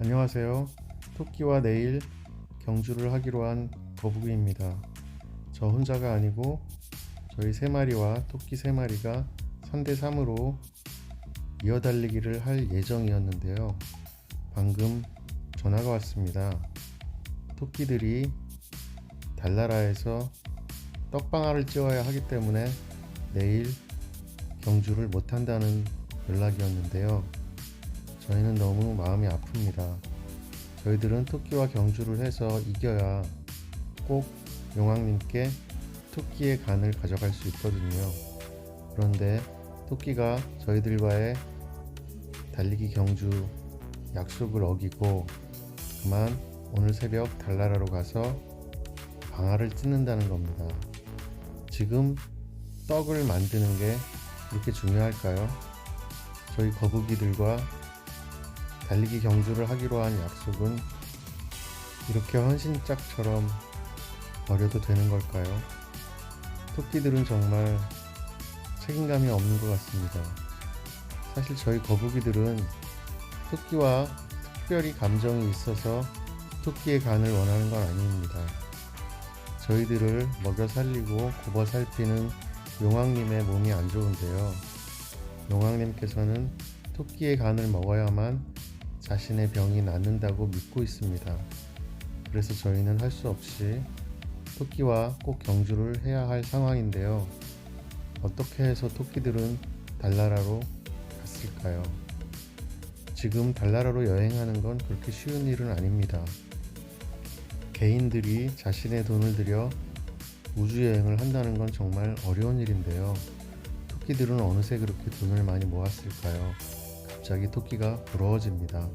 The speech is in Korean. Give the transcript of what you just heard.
안녕하세요. 토끼와 내일 경주를 하기로 한 거북이입니다. 저 혼자가 아니고 저희 세 마리와 토끼 세 마리가 3대 3으로 이어달리기를 할 예정이었는데요. 방금 전화가 왔습니다. 토끼들이 달나라에서 떡방아를 찌워야 하기 때문에 내일 경주를 못한다는 연락이었는데요. 저희는 너무 마음이 아픕니다. 저희들은 토끼와 경주를 해서 이겨야 꼭 용왕님께 토끼의 간을 가져갈 수 있거든요. 그런데 토끼가 저희들과의 달리기 경주 약속을 어기고 그만 오늘 새벽 달나라로 가서 방아를 찢는다는 겁니다. 지금 떡을 만드는 게 그렇게 중요할까요? 저희 거북이들과 달리기 경주를 하기로 한 약속은 이렇게 헌신짝처럼 버려도 되는 걸까요? 토끼들은 정말 책임감이 없는 것 같습니다. 사실 저희 거북이들은 토끼와 특별히 감정이 있어서 토끼의 간을 원하는 건 아닙니다. 저희들을 먹여 살리고 굽어 살피는 용왕님의 몸이 안 좋은데요. 용왕님께서는 토끼의 간을 먹어야만 자신의 병이 낫는다고 믿고 있습니다. 그래서 저희는 할 수 없이 토끼와 꼭 경주를 해야 할 상황인데요. 어떻게 해서 토끼들은 달나라로 갔을까요? 지금 달나라로 여행하는 건 그렇게 쉬운 일은 아닙니다. 개인들이 자신의 돈을 들여 우주여행을 한다는 건 정말 어려운 일인데요. 토끼들은 어느새 그렇게 돈을 많이 모았을까요? 갑자기 토끼가 부러워집니다.